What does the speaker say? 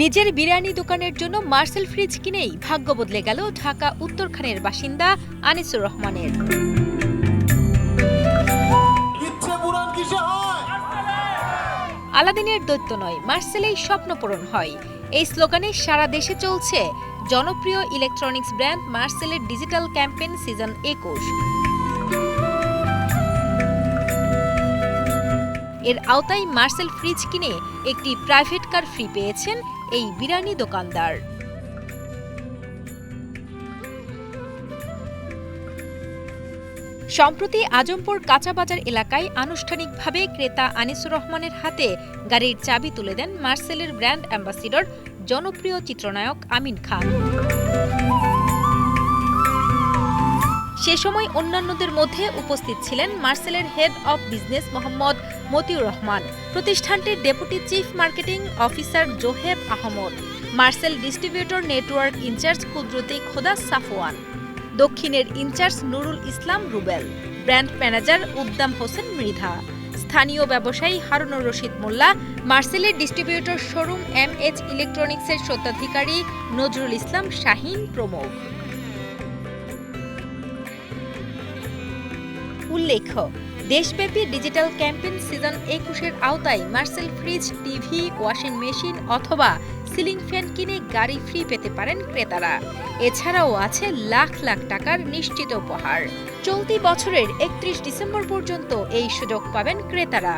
নিজের বিরিয়ানি দোকানের জন্য মার্সেল ফ্রিজ কিনেই ভাগ্য বদলে গেল ঢাকা উত্তরখানের বাসিন্দা আনিসুর রহমানের। আলাদিনের দৈত্য নয় মার্সেলেই স্বপ্ন পূরণ হয়। এই স্লোগানে সারা দেশে চলছে জনপ্রিয় ইলেকট্রনিক্স ব্র্যান্ড মার্সেলের ডিজিটাল ক্যাম্পেইন সিজন একুশ। এর আওতায় মার্সেল ফ্রিজ কিনে একটি প্রাইভেট কার ফ্রি পেয়েছেন এই বিরানি দোকানদার। সম্প্রতি আজমপুর কাঁচাবাজার এলাকায় আনুষ্ঠানিকভাবে ক্রেতা আনিসুর রহমানের হাতে গাড়ির চাবি তুলে দেন মার্সেলের ব্র্যান্ড অ্যাম্বাসিডর, জনপ্রিয় চিত্রনায়ক আমিন খান। সে সময় অন্যান্যদের মধ্যে উপস্থিত ছিলেন মার্সেলের head of business Mohammad Motiur Rahman, প্রতিষ্ঠানটির deputy chief marketing officer Zoheb Ahmed, Marcel distributor network incharge Kudrati Khoda Safwan, দক্ষিণের incharge Nurul Islam Rubel, brand manager Uddam Hossain Mridha, স্থানীয় ব্যবসায়ী হারুনুর রশিদ মোল্লা, মার্সেলের ডিস্ট্রিবিউটর শোরুম এম এইচ ইলেকট্রনিক্সের স্বত্বাধিকারী নজরুল ইসলাম শাহিন প্রমুখ। উল্লেখ্য, দেশব্যাপী ডিজিটাল ক্যাম্পেইন সিজন একুশের আওতায় Marcel fridge, TV, washing machine অথবা সিলিং ফ্যান কিনে গাড়ি ফ্রি পেতে পারেন ক্রেতারা। এছাড়াও আছে লাখ লাখ টাকার নিশ্চিত উপহার। চলতি বছরের একত্রিশ ডিসেম্বর পর্যন্ত এই সুযোগ পাবেন ক্রেতারা।